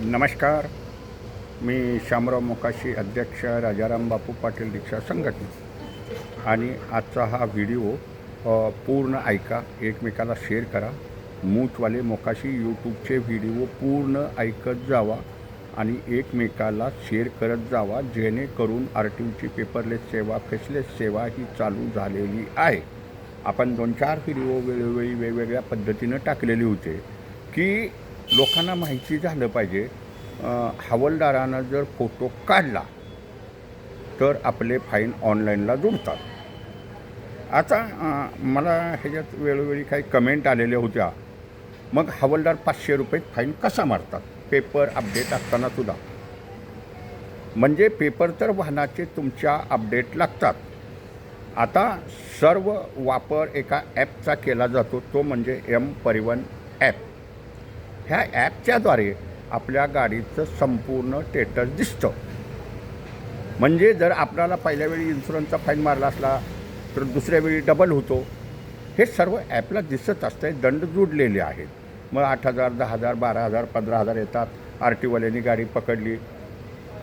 नमस्कार. मी शामराव मोकाशी अध्यक्ष राजाराम बापू पाटील रिक्षा संघटना. आणि आजचा हा व्हिडिओ पूर्ण ऐका एकमेकाला शेअर करा. मूठवाले मोकाशी यूट्यूबचे व्हिडिओ पूर्ण ऐकत जावा आणि एकमेकाला शेअर करत जावा जेणेकरून आर टी ओची पेपरलेस सेवा फेसलेस सेवा ही चालू झालेली आहे. आपण दोन चार व्हिडिओ वेळोवेळी वेगवेगळ्या पद्धतीनं टाकलेले होते की लोकांना माहिती झालं पाहिजे. हवालदारानं जर फोटो काढला तर आपले फाईन ऑनलाईनला जुडतात. आता मला ह्याच्यात वेळोवेळी काही कमेंट आलेल्या होत्या. मग हवालदार पाचशे रुपये फाईन कसा मारतात? पेपर अपडेट असताना सुद्धा. म्हणजे पेपर तर वाहनाचे तुमच्या अपडेट लागतात. आता सर्व वापर एका ॲपचा केला जातो तो म्हणजे एम परिवहन ॲप. ह्या ॲपच्याद्वारे आपल्या गाडीचं संपूर्ण स्टेटस दिसतं. म्हणजे जर आपल्याला पहिल्या वेळी इन्शुरन्सचा फाईन मारला असला तर दुसऱ्या वेळी डबल होतो. हे सर्व ॲपला दिसत असते दंड जुडलेले आहेत. मग आठ हजार दहा हजार बारा हजार पंधरा हजार येतात. आर टीवाल्यांनी गाडी पकडली.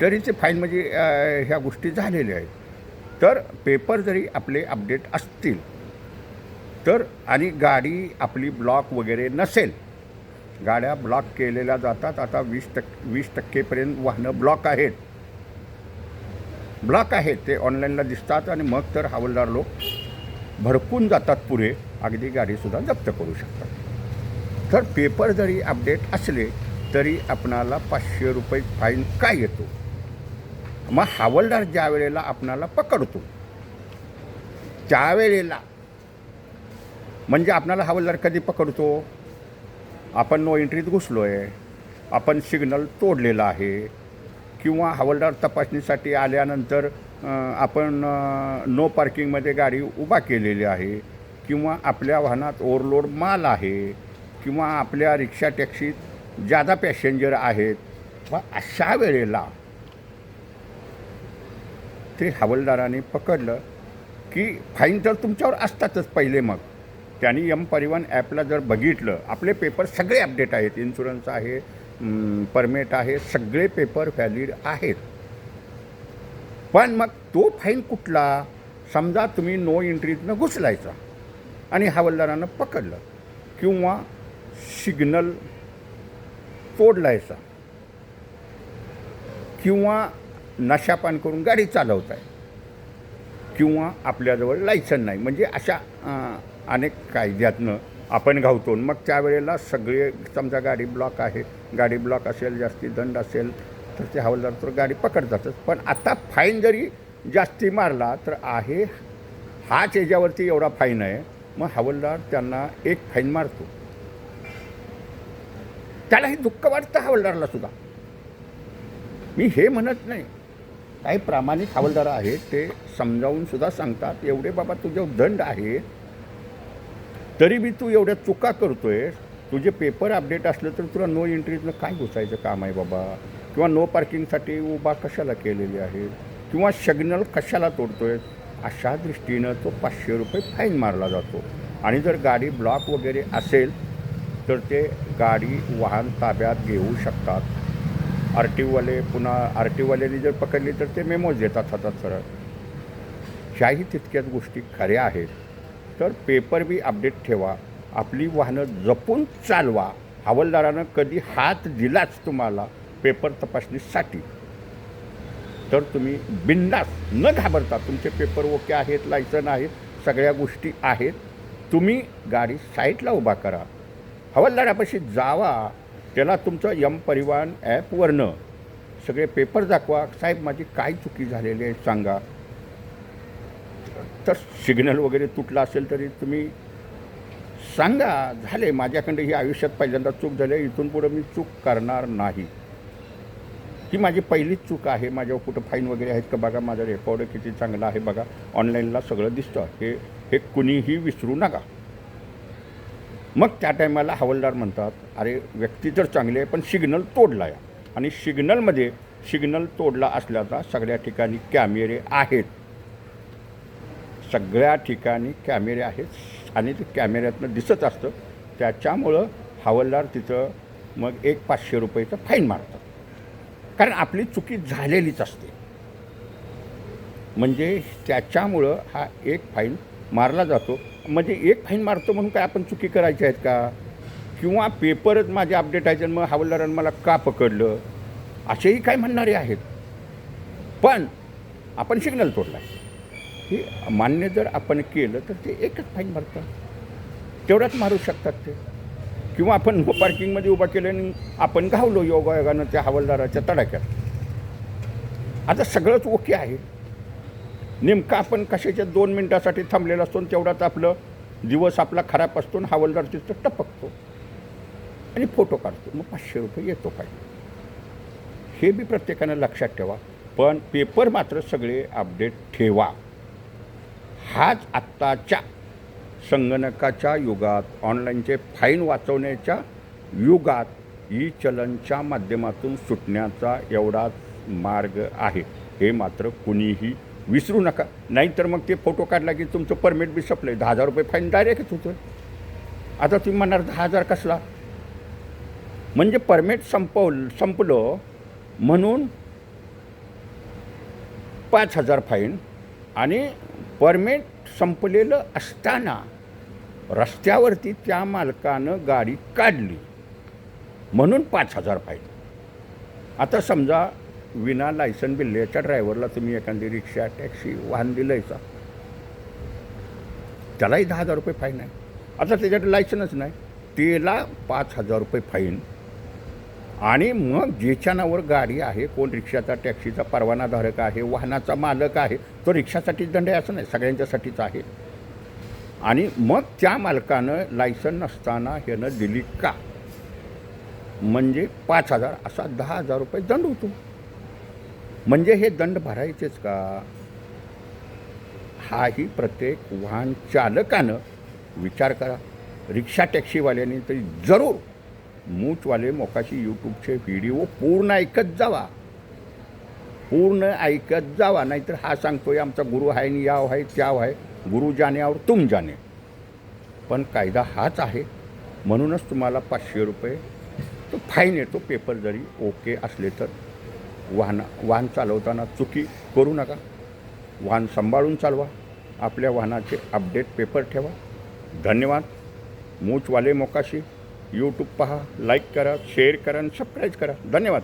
तरी ते फाईन म्हणजे ह्या गोष्टी झालेल्या आहेत. तर पेपर जरी आपले अपडेट असतील तर आणि गाडी आपली ब्लॉक वगैरे नसेल गाड्या ब्लॉक केलेल्या जातात. आता वीस टक्के वीस टक्केपर्यंत वाहनं ब्लॉक आहेत. ब्लॉक आहेत ते ऑनलाईनला दिसतात आणि मग तर हवालदार लोक भडकून जातात पुढे. अगदी गाडीसुद्धा जप्त करू शकतात. तर पेपर जरी अपडेट असले तरी आपणाला पाचशे रुपये फाईन काय येतो? मग हवालदार ज्या वेळेला आपणाला पकडतो त्यावेळेला. म्हणजे आपणाला हवालदार कधी पकडतो? आपण नो एंट्रीत घुसलो आहे आपण सिग्नल तोडलेला आहे. किंवा हवालदार तपासणीसाठी आल्यानंतर आपण नो पार्किंगमध्ये गाडी उभा केलेली आहे. किंवा आपल्या वाहनात ओव्हरलोड माल आहे. किंवा आपल्या रिक्षा टॅक्सीत जादा पॅसेंजर आहेत. व अशा वेळेला ते हवालदाराने पकडलं की फाईन तर तुमच्यावर असतातच पहिले मग. त्यांनी यम परिवहन ॲपला जर बघितलं आपले पेपर सगळे अपडेट आहेत. इन्शुरन्स आहे परमिट आहे सगळे पेपर व्हॅलिड आहेत. पण मग तो फाईन कुठला? समजा तुम्ही नो एंट्रीतनं घुसलायचा आणि हवालदारानं पकडलं किंवा सिग्नल तोडलायचा किंवा नशापान करून गाडी चालवत आहे किंवा आपल्याजवळ लायसन नाही. म्हणजे अशा अनेक कायद्यातनं आपण घावतो. मग त्यावेळेला सगळे समजा गाडी ब्लॉक आहे गाडी ब्लॉक असेल जास्ती दंड असेल तर ते हवालदार तर गाडी पकडतातच पण आता फाईन जरी जास्ती मारला तर आहे हाच याच्यावरती एवढा फाईन आहे. मग हवालदार त्यांना एक फाईन मारतो. त्यालाही दुःख वाटतं हवालदारला सुद्धा. मी हे म्हणत नाही. काही प्रामाणिक हवालदार आहेत ते समजावून सुद्धा सांगतात एवढे बाबा तुझे दंड आहे तरी मी तू एवढ्या चुका करतोय तुझे पेपर अपडेट असलं तर तुला नो एंट्रीतनं काय घुसायचं काम आहे बाबा? किंवा नो पार्किंगसाठी उभा कशाला केलेली आहे? किंवा सिग्नल कशाला तोडतोय? अशा दृष्टीनं तो पाचशे रुपये फाईन मारला जातो. आणि जर गाडी ब्लॉक वगैरे असेल तर ते गाडी वाहन ताब्यात घेऊ शकतात. आर टीवाले पुन्हा आर टीवाल्यांनी जर पकडली तर ते मेमोज देतात हातात सरळ. ह्याही तितक्याच गोष्टी खऱ्या आहेत. तर पेपर बी अपडेट ठेवा आपली वाहनं जपून चालवा. हवालदारानं कधी हात दिलाच तुम्हाला पेपर तपासणीसाठी. तर तुम्ही बिंदास न घाबरता तुमचे पेपर ओके आहेत लायसन आहेत सगळ्या गोष्टी आहेत तुम्ही गाडी साईटला उभा करा. हवालदारापाशी जावा त्याला तुमचं यम परिवहन ॲपवरनं सगळे पेपर दाखवा. साहेब माझी काय चुकी झालेली आहे सांगा. तर सिग्नल वगैरे तुटला असेल तरी तुम्ही सांगा झाले माझ्याकडे ही आयुष्यात पहिल्यांदा चूक झाली आहे, इथून पुढं मी चूक करणार नाही. ही माझी पहिलीच चूक आहे. माझ्यावर कुठं फाईन वगैरे आहेत का बघा माझा रेकॉर्ड किती चांगला आहे बघा. ऑनलाईनला सगळं दिसतं. हे हे कुणीही विसरू नका. मग त्या टायमाला हवालदार म्हणतात अरे व्यक्ती तर चांगली आहे पण सिग्नल तोडला आहे आणि सिग्नलमध्ये सिग्नल तोडला असल्याचा सगळ्या ठिकाणी कॅमेरे आहेत. सगळ्या ठिकाणी कॅमेरे आहेत आणि ते कॅमेऱ्यातनं दिसत असतं. त्याच्यामुळं हवालदार तिथं मग एक पाचशे रुपयेचं फाईन मारतात. कारण आपली चुकी झालेलीच असते. म्हणजे त्याच्यामुळं हा एक फाईन मारला जातो. म्हणजे एक फाईन मारतो म्हणून काय आपण चुकी करायची आहेत का? किंवा पेपरच माझे अपडेट आहे मग हवालदारानं मला का पकडलं? असेही काय म्हणणारे आहेत. पण आपण सिग्नल तोडला आहे हे मान्य जर आपण केलं तर ते एकच फाईन भरतात. तेवढाच मारू शकतात ते. किंवा आपण नो पार्किंगमध्ये उभा केलं आणि आपण घावलो योगायोगानं त्या हवालदाराच्या तडाक्यात आता सगळंच ओके आहे. नेमकं आपण कशाच्या दोन मिनटासाठी थांबलेलं असतो आणि तेवढाच आपलं दिवस आपला खराब असतो आणि हवालदार तिथं टपकतो. आणि फोटो काढतो. मग पाचशे रुपये येतो पाहिजे हे बी प्रत्येकानं लक्षात ठेवा. पण पेपर मात्र सगळे अपडेट ठेवा. हाच आत्ताच्या संगणकाच्या युगात ऑनलाईनचे फाईन वाचवण्याच्या युगात ई चलनच्या माध्यमातून सुटण्याचा एवढाच मार्ग आहे. हे मात्र कुणीही विसरू नका. नाहीतर मग ते फोटो काढला की तुमचं परमिट बी संपलं आहे दहा हजार रुपये फाईन डायरेक्टच होतं. आता तुम्ही म्हणणार दहा हजार कसला? म्हणजे परमिट संपव संपलं म्हणून पाच हजार फाईन आणि परमिट संपलेलं असताना रस्त्यावरती त्या मालकानं गाडी काढली. म्हणून पाच हजार फाईन आता समजा विना लायसन बिल्ल्याच्या ड्रायव्हरला तुम्ही एखादी रिक्षा टॅक्सी वाहन दिलायचा त्यालाही दहा हजार रुपये फाईन आहे. आता त्याच्यात लायसनच नाही. त्याला पाच हजार रुपये फाईन आणि मग ज्याच्या नावावर गाडी आहे कोण रिक्षाचा टॅक्सीचा परवानाधारक आहे वाहनाचा मालक आहे तो रिक्षासाठीच दंड आहे असं नाही सगळ्यांच्यासाठीच आहे. आणि मग त्या मालकानं लायसन नसताना ह्यानं दिली का? म्हणजे पाच हजार असा दहा हजार रुपये दंड होतो. म्हणजे हे दंड भरायचेच का? हाही प्रत्येक वाहन चालकानं विचार करा. रिक्षा टॅक्सीवाल्यांनी तरी जरूर मूचवाले मोकाशी यूट्यूबचे व्हिडिओ पूर्ण ऐकत जावा. पूर्ण ऐकत जावा नाहीतर हा सांगतोय आमचा गुरु आहे आणि याव आहे त्याव आहे. गुरु जाने और तुम जाने पण कायदा हाच आहे. म्हणूनच तुम्हाला पाचशे रुपये तो फाईन येतो पेपर जरी ओके असले तर. वाहन वाहन चालवताना चुकी करू नका. वाहन सांभाळून चालवा. आपल्या वाहनाचे अपडेट पेपर ठेवा. धन्यवाद. मूचवाले मोकाशी. यूट्यूब पहा लाईक करा शेअर करा आणि सबस्क्राईब करा. धन्यवाद.